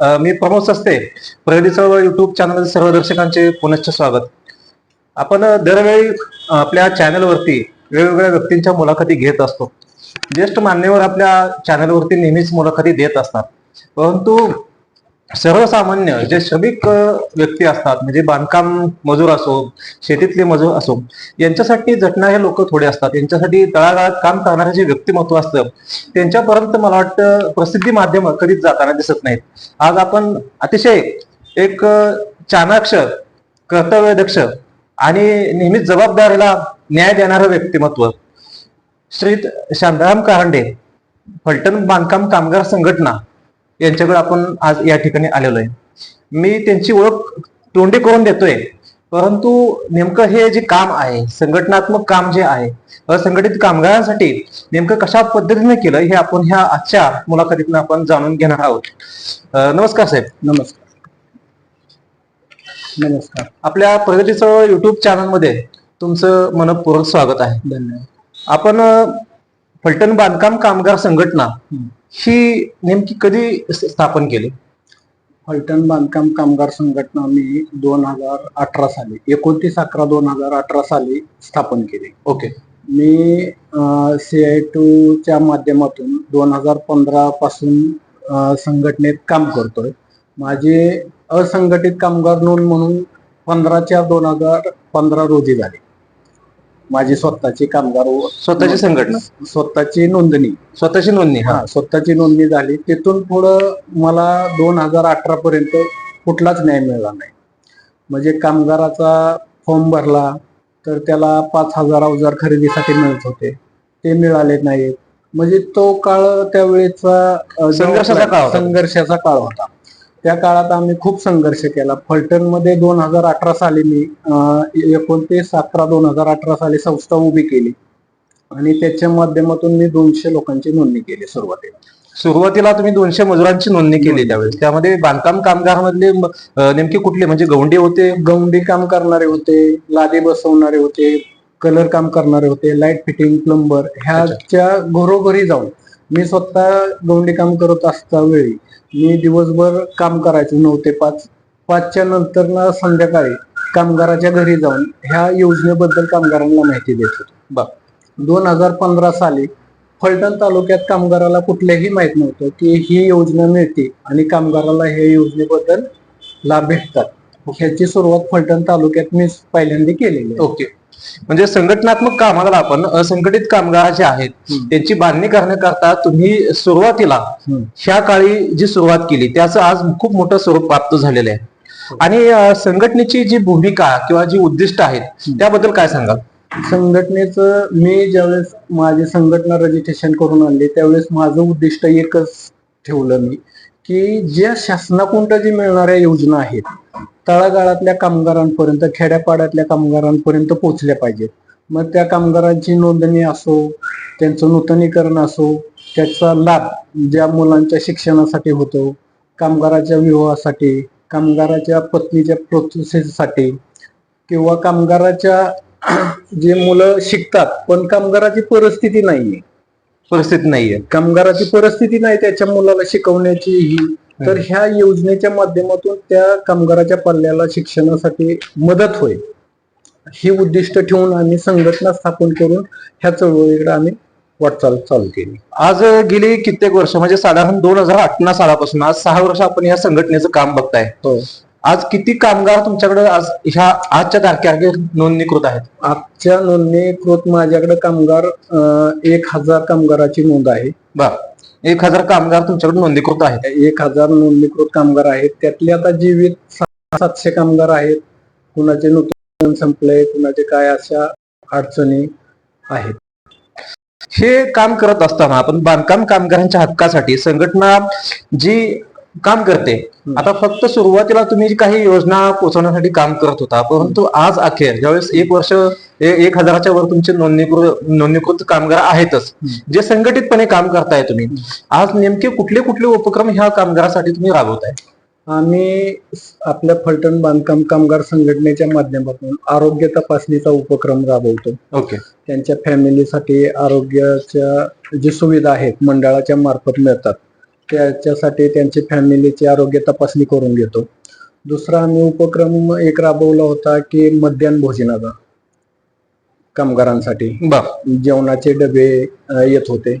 मी प्रमोद सस्ते प्रगती चळवळ युट्यूब चॅनल सर्व दर्शकांचे पुनश्च स्वागत. आपण दरवेळी आपल्या चॅनलवरती वेगवेगळ्या व्यक्तींच्या मुलाखती घेत असतो. ज्येष्ठ मान्यवर आपल्या चॅनलवरती नेहमीच मुलाखती देत असतात. परंतु सर्वसामान्य जे श्रमिक व्यक्ती असतात म्हणजे बांधकाम मजूर असो शेतीतले मजूर असो यांच्यासाठी झटणारे लोक थोडे असतात. यांच्यासाठी तळागाळात काम करणारे जे व्यक्तिमत्व असतं त्यांच्यापर्यंत मला वाटतं प्रसिद्धी माध्यम कधीच जाताना दिसत नाहीत. आज आपण अतिशय एक चाणाक्ष कर्तव्यदक्ष आणि नेहमीच जबाबदारीला न्याय देणारं व्यक्तिमत्व. श्री शांताराम कारंडे फलटण बांधकाम कामगार संघटना. यांच्याकडे आपण आज या ठिकाणी आलेलो आहे मी त्यांची ओळख तोंडी करून देतोय परंतु नेमकं हे जे काम आहे संघटनात्मक काम जे आहे असंघटित कामगारांसाठी नेमकं कशा पद्धतीने केलं हे आपण ह्या आजच्या मुलाखतीतून आपण जाणून घेणार आहोत. नमस्कार साहेब. नमस्कार. नमस्कार. आपल्या प्रगतीचं युट्यूब चॅनलमध्ये तुमचं मनपूर्वक स्वागत आहे. धन्यवाद. आपण फलटण बांधकाम कामगार संघटना ही नेमकी कधी स्थापन केली? फलटण बांधकाम कामगार संघटना मी दोन हजार अठरा साली एकोणतीस अकरा दोन हजार अठरा साली स्थापन केली. ओके. मी सी आय च्या माध्यमातून दोन हजार पंधरा पासून संघटनेत काम करतोय. माझे असंघटित कामगार नोंद म्हणून पंधरा चार दोन हजार पंधरा रोजी झाली. माझी स्वतःची कामगार स्वतःची संघटना? स्वतःची नोंदणी. स्वतःची नोंदणी हा. स्वतःची नोंदणी झाली. तिथून पुढं मला दोन हजार अठरा पर्यंत कुठलाच न्याय मिळाला नाही. म्हणजे कामगाराचा फॉर्म भरला तर त्याला पाच हजार अवजार खरेदीसाठी मिळत होते. ते मिळाले नाहीत. म्हणजे तो काळ त्यावेळेचा संघर्षाचा काळ होता. त्या काळात आम्ही खूप संघर्ष केला. फलटणमध्ये दोन हजार अठरा साली मी एकोणतीस अकरा दोन हजार अठरा साली संस्था उभी केली. आणि त्याच्या माध्यमातून मी दोनशे लोकांची नोंदणी केली सुरुवातीला. सुरुवातीला तुम्ही दोनशे मजुरांची नोंदणी केली त्यावेळेस. त्यामध्ये बांधकाम कामगारांमधले नेमके कुठले? म्हणजे गौंडी होते? गौंडी काम करणारे होते लादी बसवणारे होते कलर काम करणारे होते लाइट फिटिंग प्लंबर ह्याच्या घरोघरी जाऊन मी स्वतः गौंडी काम करत असता वेळी मी दिवसभर काम करायचो नऊ ते पाच. पाचच्या नंतर ना संध्याकाळी कामगाराच्या घरी जाऊन ह्या योजनेबद्दल कामगारांना माहिती देत होतो. बर. दोन हजार पंधरा साली फलटण तालुक्यात कामगाराला कुठल्याही माहीत नव्हतं की ही योजना मिळते आणि कामगाराला ह्या योजनेबद्दल लाभ भेटतात. ह्याची सुरुवात फलटण तालुक्यात मी पहिल्यांदा केलेली ओके. म्हणजे संघटनात्मक कामाला आपण असंघटित कामगार जे आहेत. त्यांची बांधणी करण्याकरता तुम्ही सुरुवातीला. ह्या काळी जी सुरुवात केली त्याचं आज खूप मोठं स्वरूप प्राप्त झालेलं आहे. आणि अं, संघटनेची जी भूमिका किंवा जी उद्दिष्ट आहेत त्याबद्दल काय सांगाल? संघटनेचं मी ज्यावेळेस माझी संघटना रजिस्ट्रेशन करून आणली त्यावेळेस माझं उद्दिष्ट एकच ठेवलं मी. की ज्या शासनाकडून जी मिळणाऱ्या योजना आहेत तळागाळातल्या कामगारांपर्यंत खेड्यापाड्यातल्या कामगारांपर्यंत पोहोचल्या पाहिजेत. मग त्या कामगारांची नोंदणी असो त्यांचं नूतनीकरण असो त्याचा लाभ ज्या मुलांच्या शिक्षणासाठी होतो कामगाराच्या विवाहासाठी कामगाराच्या पत्नीच्या प्रोसेससाठी किंवा कामगाराच्या जे मुलं शिकतात पण कामगाराची परिस्थिती नाही आहे परिस्थिती नाहीये. कामगाराची परिस्थिती नाही त्याच्या मुलाला शिकवण्याची ही. तर ह्या योजनेच्या माध्यमातून त्या कामगाराच्या पल्ल्याला शिक्षणासाठी मदत होईल. ही उद्दिष्ट ठेवून आम्ही संघटना स्थापन करून ह्या चळवळीकडे आम्ही वाटचाल चालू केली. आज गेली कित्येक वर्ष म्हणजे साधारण दोन हजार अठरा सालापासून आज सहा वर्ष आपण या संघटनेचं काम बघताय. हो. आज किती कामगार तुमच्याकडे आज ह्या आजच्या तारखेला नोंदणीकृत आहेत? आजच्या नोंदणीकृत माझ्याकडे कामगार अं, एक हजार कामगाराची नोंद आहे. बर. एक हजार कामगार तुमच्याकडे नोंदणीकृत आहेत. एक हजार नोंदणीकृत कामगार आहेत. त्यातले आता जीवित सा- सातशे कामगार आहेत. कुणाचे नूतन संपले कुणाचे काय अशा अडचणी आहेत. हे काम करत असताना आपण बांधकाम कामगारांच्या हक्कासाठी संघटना जी काम करते. आता फक्त सुरुवातीला तुम्ही काही योजना पोहोचवण्यासाठी काम करत होता परंतु आज अखेर ज्यावेळेस एक वर्ष एक हजाराच्या वर तुमचे नोंदणीकृत नोंदणीकृत कामगार आहेतच जे संघटितपणे काम करताय तुम्ही आज नेमके कुठले कुठले उपक्रम ह्या कामगारासाठी तुम्ही राबवताय? आम्ही आपल्या फलटण बांधकाम कामगार संघटनेच्या माध्यमातून आरोग्य तपासणीचा उपक्रम राबवतो. ओके. त्यांच्या फॅमिलीसाठी आरोग्याच्या जी सुविधा आहेत मंडळाच्या मार्फत मिळतात. त्याच्यासाठी त्यांची फॅमिलीची आरोग्य तपासणी करून घेतो. दुसरा आम्ही उपक्रम एक राबवला होता की मध्यान्ह भोजनाचा कामगारांसाठी. जेवणाचे डबे येत होते.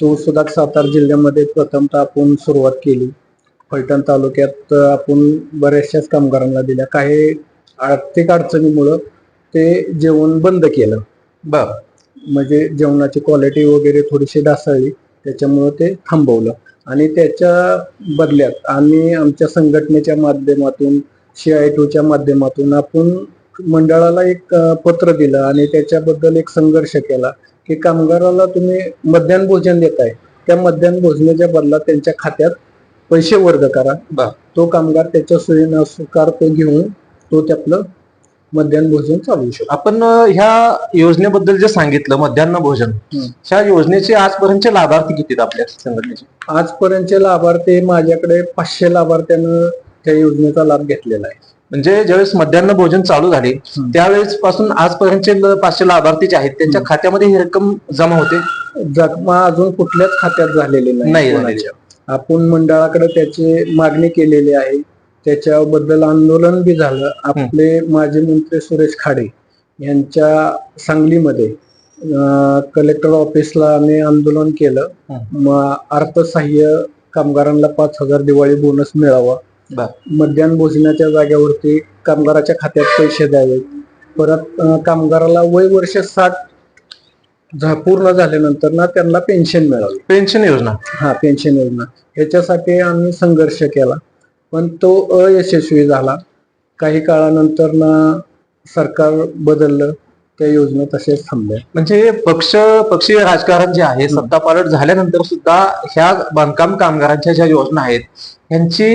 तो सुद्धा सातारा जिल्ह्यामध्ये प्रथमतः आपण सुरुवात केली. फलटण तालुक्यात आपण बऱ्याचशाच कामगारांना दिल्या. काही आर्थिक अडचणीमुळं ते जेवण बंद केलं. बर. म्हणजे जेवणाची क्वालिटी वगैरे थोडीशी ढासळली. त्याच्यामुळं ते थांबवलं. आणि त्याच्या बदल्यात आम्ही आमच्या संघटनेच्या माध्यमातून सी आय च्या माध्यमातून आपण मंडळाला एक पत्र दिलं आणि त्याच्याबद्दल एक संघर्ष केला की कामगाराला तुम्ही मध्यान्ह भोजन देताय. त्या मध्यान्ह भोजनाच्या बदलात त्यांच्या खात्यात पैसे वर्ग करा. तो कामगार त्याच्या सोयीनुसार तो घेऊन तो त्यातलं मध्यान्ह भोजन चालवू शकतो आपण अ, ह्या योजनेबद्दल जे सांगितलं मध्यान्ह भोजन. ह्या योजनेचे आजपर्यंतचे लाभार्थी किती आहेत आपल्या संघटनेचे आजपर्यंतचे लाभार्थी माझ्याकडे पाचशे लाभार्थ्यानं त्या योजनेचा लाभ घेतलेला आहे म्हणजे ज्यावेळेस मध्यान्ह भोजन चालू झाले. त्यावेळेस पासून आजपर्यंतचे ल- पाचशे लाभार्थी जे आहेत त्यांच्या खात्यामध्ये ही रक्कम जमा होते जखमा अजून कुठल्याच खात्यात झालेली नाही नाही झालेली. कोणाच्या. आपण मंडळाकडे त्याची मागणी केलेली आहे त्याच्याबद्दल आंदोलन बी झालं. आपले माजी मंत्री सुरेश खाडे यांच्या सांगलीमध्ये कलेक्टर ऑफिसला आम्ही आंदोलन केलं. मग अर्थसहाय्य कामगारांना पाच हजार दिवाळी बोनस मिळावा. मध्यान्ह भोजनाच्या जागेवरती कामगाराच्या खात्यात पैसे द्यावे. परत कामगाराला वय वर्ष साठ पूर्ण झाल्यानंतर ना त्यांना पेन्शन मिळावी. पेन्शन योजना. हा पेन्शन योजना. याच्यासाठी आम्ही संघर्ष केला. पण तो अयशस्वी झाला. काही काळानंतर ना सरकार बदललं त्या योजना तसेच थांबल्या. म्हणजे पक्ष पक्षीय राजकारण जे आहे सत्ता पालट झाल्यानंतर सुद्धा ह्या बांधकाम कामगारांच्या ज्या योजना आहेत यांची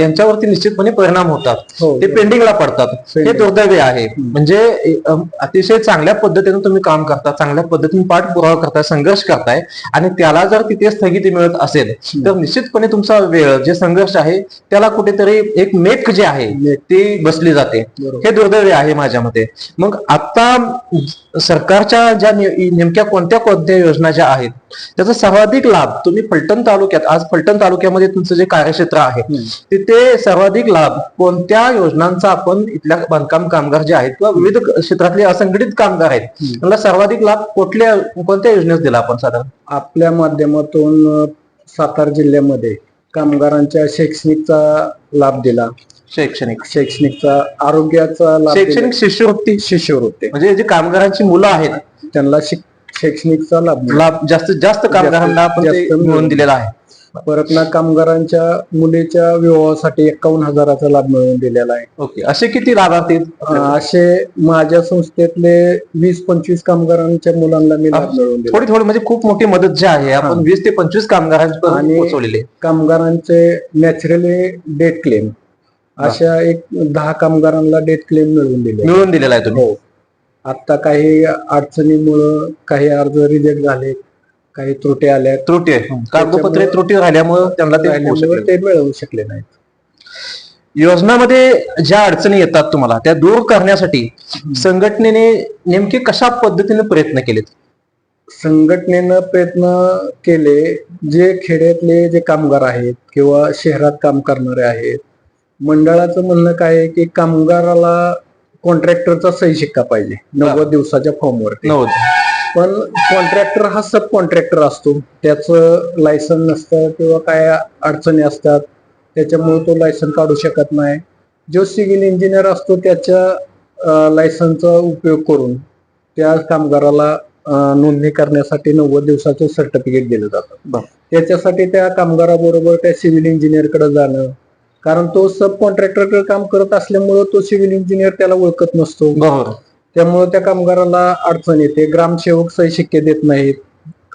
यांच्यावरती निश्चितपणे परिणाम होतात. हो. ते पेंडिंगला पडतात. हे. दुर्दैवी आहे. म्हणजे अतिशय चांगल्या पद्धतीने तुम्ही काम करता चांगल्या पद्धतीने पाठपुरावा करताय संघर्ष करताय आणि त्याला जर तिथे स्थगिती मिळत असेल तर निश्चितपणे तुमचा वेळ जे संघर्ष आहे त्याला कुठेतरी एक मेक जे आहे. ती बसली जाते. हे दुर्दैवी आहे माझ्या मते. मग आता सरकारच्या ज्या नेमक्या कोणत्या कोणत्या योजना ज्या आहेत त्याचा सर्वाधिक लाभ तुम्ही फलटण तालुक्यात आज फलटण तालुक्यामध्ये तुमचं जे कार्यक्षेत्र आहे. तिथे सर्वाधिक लाभ कोणत्या योजनांचा आपण इथल्या बांधकाम कामगार जे आहेत किंवा विविध क्षेत्रातले असंघटित कामगार आहेत. त्यांना सर्वाधिक लाभ कुठल्या कोणत्या योजनेत दिला आपण साधारण आपल्या माध्यमातून सातारा जिल्ह्यामध्ये कामगारांच्या शैक्षणिकचा लाभ दिला शैक्षणिक शैक्षणिकचा आरोग्याचा लाभ शैक्षणिक शिष्यवृत्ती. शिष्यवृत्ती म्हणजे जे कामगारांची मुलं आहेत त्यांना शिक- शैक्षणिकचा लाभ. लाभ जास्तीत जास्त कामगारांना आपण ते. मिळवून दिलेला आहे परत ना कामगारांच्या मुलीच्या विवाहासाठी एकावन्न हजाराचा लाभ मिळवून दिलेला आहे ओके असे किती लाभार्थी? असे माझ्या संस्थेतले वीस पंचवीस कामगारांच्या मुलांना मी लाभ मिळवून दिला थोडी थोडी म्हणजे खूप मोठी मदत जी आहे आपण हा. वीस ते पंचवीस आहे. कामगारांचे नॅचरली डेट क्लेम अशा एक दहा कामगारांना डेट क्लेम मिळवून दिले मिळवून दिलेला आहे तुम्ही आता काही अडचणीमुळं काही अर्ज रिजेक्ट झाले काही त्रुटी आल्या. त्रुटी आहे. कागदपत्रे त्रुटी राहिल्यामुळं त्यांना ते होऊ. ते मिळवू शकले नाहीत. योजनामध्ये ज्या अडचणी येतात तुम्हाला त्या दूर करण्यासाठी संघटनेने नेमके कशा पद्धतीने प्रयत्न केलेत? संघटनेनं प्रयत्न केले जे खेड्यातले जे कामगार आहेत किंवा शहरात काम करणारे आहेत मंडळाचं म्हणणं काय आहे की कामगाराला कॉन्ट्रॅक्टरचा सही शिक्का पाहिजे. नव्वद दिवसाच्या फॉर्मवरती. नव्हत पण कॉन्ट्रॅक्टर हा सब कॉन्ट्रॅक्टर असतो. त्याचं लायसन नसतं किंवा काय अडचणी असतात. त्याच्यामुळे तो लायसन काढू शकत नाही. जो सिव्हिल इंजिनियर असतो त्याच्या लायसनचा उपयोग करून त्या कामगाराला नोंदणी करण्यासाठी नव्वद दिवसाचं सर्टिफिकेट दिलं जातं. त्याच्यासाठी त्या कामगाराबरोबर त्या सिव्हिल इंजिनियरकडे जाणं कारण तो सब कॉन्ट्रॅक्टरकडे काम करत असल्यामुळं तो सिव्हिल इंजिनियर त्याला ओळखत नसतो. बरोबर. त्यामुळे त्या कामगाराला अडचण येते. ग्रामसेवक सही शिक्के देत नाहीत.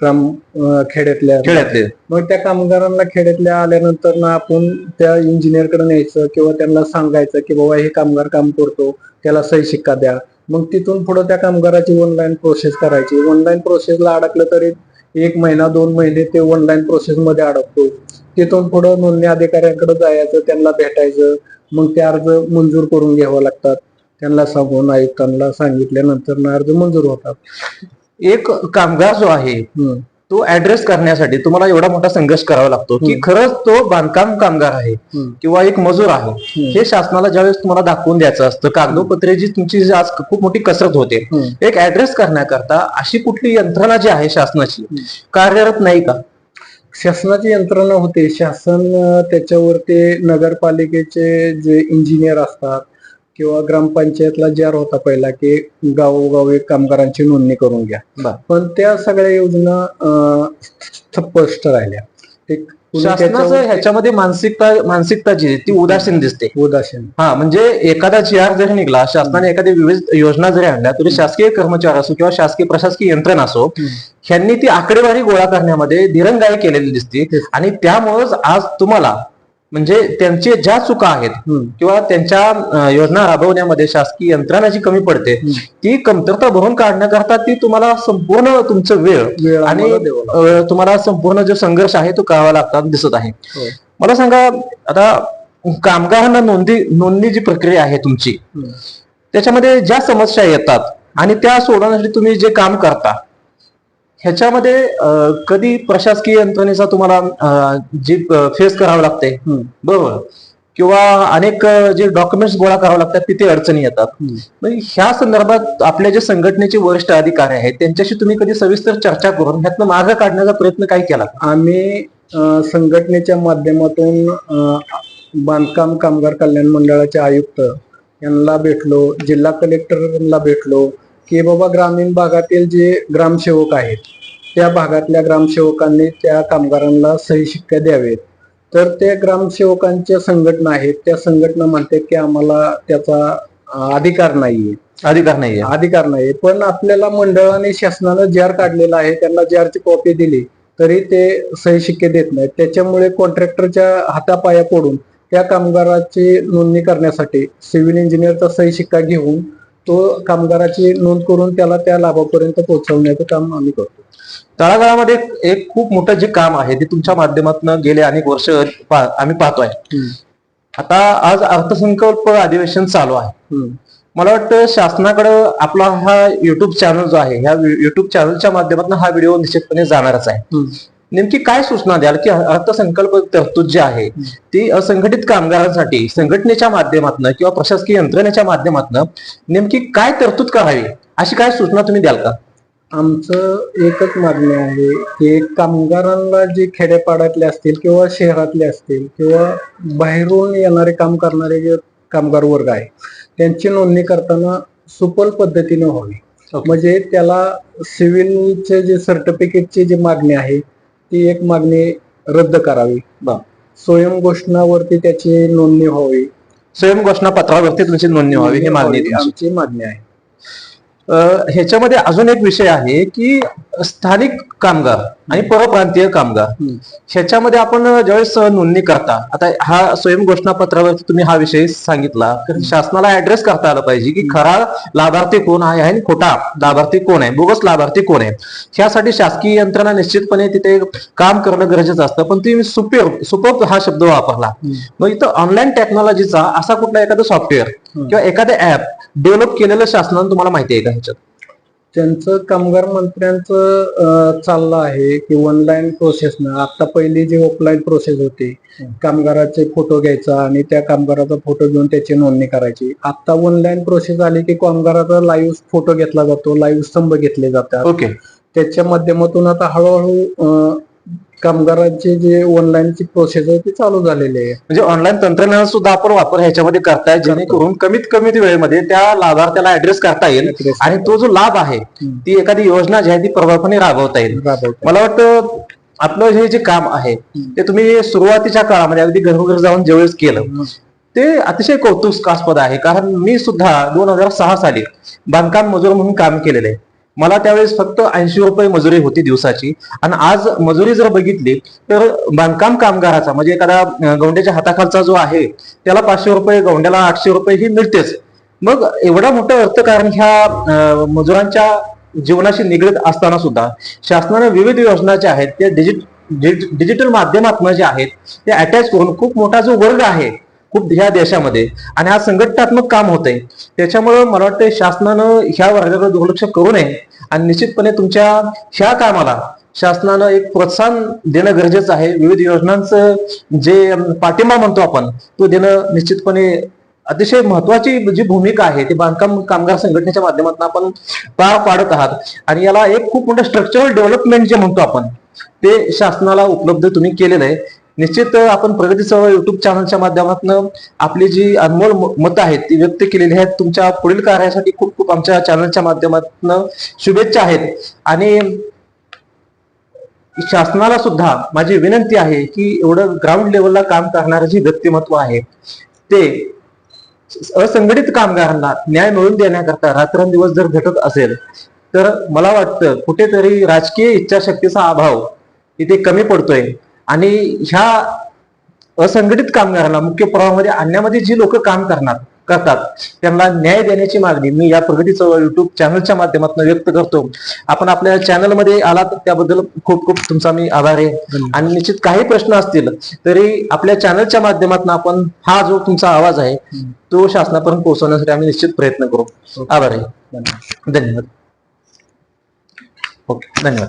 ग्राम अं, खेड्यातल्या. खेड्यातले. मग त्या कामगारांना खेड्यातल्या आल्यानंतर ना आपण त्या इंजिनियरकडे न्यायचं किंवा त्यांना सांगायचं की बाबा हे कामगार काम करतो त्याला सही शिक्का द्या. मग तिथून पुढे त्या कामगाराची ऑनलाईन प्रोसेस करायची. ऑनलाईन प्रोसेसला अडकलं तरी एक महिना दोन महिने ते ऑनलाईन प्रोसेस मध्ये अडकतो. तिथून पुढे नोंदणी अधिकाऱ्यांकडे जायचं त्यांना भेटायचं मग ते अर्ज मंजूर करून घ्यावं लागतात त्यांना सांगून आयुक्तांना सांगितल्यानंतर ना अर्ज मंजूर होतात एक कामगार जो आहे. तो ऍड्रेस करण्यासाठी तुम्हाला एवढा मोठा संघर्ष करावा लागतो की. खरंच तो बांधकाम कामगार आहे. किंवा एक मजूर आहे हे शासनाला ज्यावेळेस तुम्हाला दाखवून द्यायचं असतं कागदोपत्रे जी तुमची आज खूप मोठी कसरत होते. एक ऍड्रेस करण्याकरता अशी कुठली यंत्रणा जी आहे शासनाची कार्यरत नाही का शासनाची यंत्रणा होते. शासन त्याच्यावर ते नगरपालिकेचे जे इंजिनियर असतात किंवा ग्रामपंचायतला जार होता पहिला की गावोगावी कामगारांची नोंदणी करून घ्या. पण त्या सगळ्या योजना स्पष्ट राहिल्या. कुणी शासनाचं ह्याच्यामध्ये मानसिकता मानसिकता जी ती उदासीन दिसते. उदासीन. हा म्हणजे एखादा जी आर जरी निघला शासनाने एखाद्या विविध योजना जरी आणल्या तरी शासकीय कर्मचारी असो किंवा शासकीय प्रशासकीय यंत्रणा असो. ह्यांनी ती आकडेवारी गोळा करण्यामध्ये दिरंगाई केलेली दिसते. आणि त्यामुळेच आज तुम्हाला म्हणजे त्यांचे ज्या चुका आहेत. किंवा त्यांच्या योजना राबवण्यामध्ये शासकीय यंत्रणा जी कमी पडते. ती कमतरता भरून काढण्याकरता ती तुम्हाला संपूर्ण तुमचं वेळ आणि तुम्हाला संपूर्ण जो संघर्ष आहे तो करावा लागतात दिसत आहे होय. मला सांगा आता कामगारांना नोंदी नोंदणी जी प्रक्रिया आहे तुमची. त्याच्यामध्ये ज्या समस्या येतात आणि त्या सोडवण्यासाठी तुम्ही जे काम करता ह्याच्यामध्ये कधी प्रशासकीय यंत्रणेचा तुम्हाला जी फेस करावं लागते. बरोबर? किंवा अनेक जे डॉक्युमेंट्स गोळा करावे लागतात तिथे अडचणी येतात. ह्या संदर्भात आपल्या जे संघटनेचे वरिष्ठ अधिकारी आहेत त्यांच्याशी तुम्ही कधी सविस्तर चर्चा करून ह्यातनं मार्ग काढण्याचा प्रयत्न काय केला? आम्ही संघटनेच्या माध्यमातून बांधकाम कामगार कल्याण मंडळाचे आयुक्त यांना भेटलो जिल्हा कलेक्टरला भेटलो की बाबा ग्रामीण भागातील जे ग्रामसेवक आहेत त्या भागातल्या ग्रामसेवकांनी त्या कामगारांना सही शिक्का द्यावेत. तर त्या ग्रामसेवकांच्या संघटना आहेत त्या संघटना म्हणतात की आम्हाला त्याचा अधिकार नाहीये. अधिकार नाहीये. अधिकार नाही पण आपल्याला मंडळाने शासनानं जार काढलेला आहे त्यांना जारची कॉपी दिली तरी ते सही शिक्के देत नाहीत. त्याच्यामुळे कॉन्ट्रॅक्टरच्या हातापाया पडून त्या कामगाराची नोंदणी करण्यासाठी सिव्हिल इंजिनियरचा सही शिक्का घेऊन तो कामगाराची नोंद करून त्याला त्या लाभापर्यंत पोहोचवण्याचं काम आम्ही करतो. तळागाळामध्ये एक खूप मोठं जे काम आहे ते तुमच्या माध्यमातून गेले अनेक वर्ष पा- आम्ही पाहतोय. आता आज अर्थसंकल्प अधिवेशन चालू आहे. मला वाटतं शासनाकडं आपला हा युट्यूब चॅनल जो आहे ह्या युट्यूब चॅनलच्या माध्यमातून हा व्हिडिओ निश्चितपणे जाणारच आहे. नेमकी काय सूचना द्याल की अर्थसंकल्प तरतूद जी आहे ती असंघटित कामगारांसाठी संघटनेच्या माध्यमातून किंवा प्रशासकीय यंत्रणेच्या माध्यमातून नेमकी काय तरतूद करावी अशी काय सूचना तुम्ही द्याल का? आमचं एकच मागणी आहे की कामगारांना जे खेड्यापाड्यातले असतील किंवा शहरातले असतील किंवा बाहेरून येणारे काम करणारे जे कामगार वर्ग आहे त्यांची नोंदणी करताना सुपल पद्धतीने व्हावी. म्हणजे त्याला सिव्हिलचे जे सर्टिफिकेटची जी मागणी आहे ती एक मागणी रद्द करावी बर. स्वयं घोषणावरती त्याची नोंदणी व्हावी स्वयं घोषणा पत्रावरती तुमची नोंदणी व्हावी ही मागणी आहे तुमची. आमची मागणी आहे ह्याच्यामध्ये अजून एक विषय आहे की स्थानिक कामगार आणि परप्रांतीय कामगार. ह्याच्यामध्ये आपण ज्यावेळेस नोंदणी करता आता हा स्वयं घोषणा पत्रावरती तुम्ही हा विषय सांगितला शासनाला ऍड्रेस करता आलं पाहिजे की खरा लाभार्थी कोण आहे आणि खोटा लाभार्थी कोण आहे बोगस लाभार्थी कोण आहे ह्यासाठी शासकीय यंत्रणा निश्चितपणे तिथे काम करणं गरजेचं असतं पण तुम्ही सुपेर सुपर हा शब्द वापरला. मग इथं ऑनलाईन टेक्नॉलॉजीचा असा कुठला एखादं सॉफ्टवेअर. किंवा एखादं ऍप डेव्हलप केलेलं शासनानं तुम्हाला माहिती आहे का ह्याच्यात? त्यांचं कामगार मंत्र्यांचं चाललं आहे की ऑनलाईन प्रोसेसनं आता पहिली जी ऑफलाईन प्रोसेस होती. कामगाराचे फोटो घ्यायचा आणि त्या कामगाराचा फोटो घेऊन त्याची नोंदणी करायची. आता ऑनलाईन प्रोसेस आली की कामगाराचा लाईव्ह फोटो घेतला जातो लाईव्ह स्तंभ घेतले जातात. ओके त्याच्या माध्यमातून आता हळूहळू कामगारांची जे ऑनलाईनची प्रोसेस आहे ती चालू झालेली आहे. म्हणजे ऑनलाईन तंत्रज्ञान सुद्धा आपण वापर ह्याच्यामध्ये करताय जेणेकरून कमीत कमी वेळेमध्ये त्या लाभार्थ्याला ऍड्रेस करता येईल आणि तो जो लाभ आहे. ती एखादी योजना जी आहे ती प्रभावीपणे राबवता येईल. मला वाटतं आपलं हे जे काम आहे ते तुम्ही सुरुवातीच्या काळामध्ये अगदी घरोघर जाऊन ज्यावेळेस केलं ते अतिशय कौतुकास्पद आहे. कारण मी सुद्धा दोन हजार सहा साली बांधकाम मजूर म्हणून काम केलेलं आहे. मला त्यावेळेस फक्त ऐंशी रुपये मजुरी होती दिवसाची. आणि आज मजुरी जर बघितली तर बांधकाम कामगाराचा म्हणजे एखादा गोंड्याच्या गौंड्याच्या हाताखालचा जो आहे त्याला पाचशे रुपये गौंड्याला आठशे रुपये ही मिळतेच. मग एवढा मोठं अर्थकारण ह्या मजुरांच्या जीवनाशी निगडीत असताना सुद्धा शासनाने विविध योजना ज्या आहेत त्या डिजिट डिजिट- डिजिटल माध्यमातून जे आहेत ते अटॅच करून खूप मोठा जो वर्ग आहे खूप ह्या देशामध्ये. आणि हा संघटनात्मक काम होत आहे त्याच्यामुळं मला वाटतं शासनानं ह्या वर्गाकडे दुर्लक्ष करू नये. आणि निश्चितपणे तुमच्या ह्या कामाला शासनानं एक प्रोत्साहन देणं गरजेचं आहे. विविध योजनांचं जे पाठिंबा म्हणतो आपण तो देणं निश्चितपणे अतिशय महत्वाची जी भूमिका आहे ती बांधकाम कामगार संघटनेच्या माध्यमातून आपण पार पाडत आहात. आणि याला एक खूप मोठं स्ट्रक्चरल डेव्हलपमेंट जे म्हणतो आपण ते शासनाला उपलब्ध तुम्ही केलेलं आहे. निश्चित आपण प्रगतीसह युट्यूब चॅनलच्या माध्यमातून आपली जी अनमोल म- मतं आहेत ती व्यक्त केलेली आहेत. तुमच्या पुढील कार्यासाठी खूप खूप आमच्या चॅनलच्या माध्यमातून शुभेच्छा आहेत. आणि शासनाला सुद्धा माझी विनंती आहे की एवढं ग्राउंड लेवलला काम करणारं जे व्यक्तिमत्व आहे ते असंघटित कामगारांना न्याय मिळवून देण्याकरता रात्रंदिवस जर घटत असेल तर मला वाटतं कुठेतरी राजकीय इच्छाशक्तीचा अभाव इथे कमी पडतोय. आणि ह्या असंघटित कामगारांना मुख्य प्रवाहामध्ये आणण्यामध्ये जी लोक काम करणार करतात त्यांना न्याय देण्याची मागणी मी या प्रगती चळवळ युट्यूब चॅनलच्या माध्यमातून व्यक्त करतो. आपण आपल्या चॅनलमध्ये आलात त्याबद्दल खूप खूप तुमचा मी आभार आहे. आणि निश्चित काही प्रश्न असतील तरी आपल्या चॅनलच्या माध्यमातून आपण हा जो तुमचा आवाज आहे तो शासनापर्यंत पोहोचवण्यासाठी आम्ही निश्चित प्रयत्न करू. आभार आहे. धन्यवाद. ओके धन्यवाद.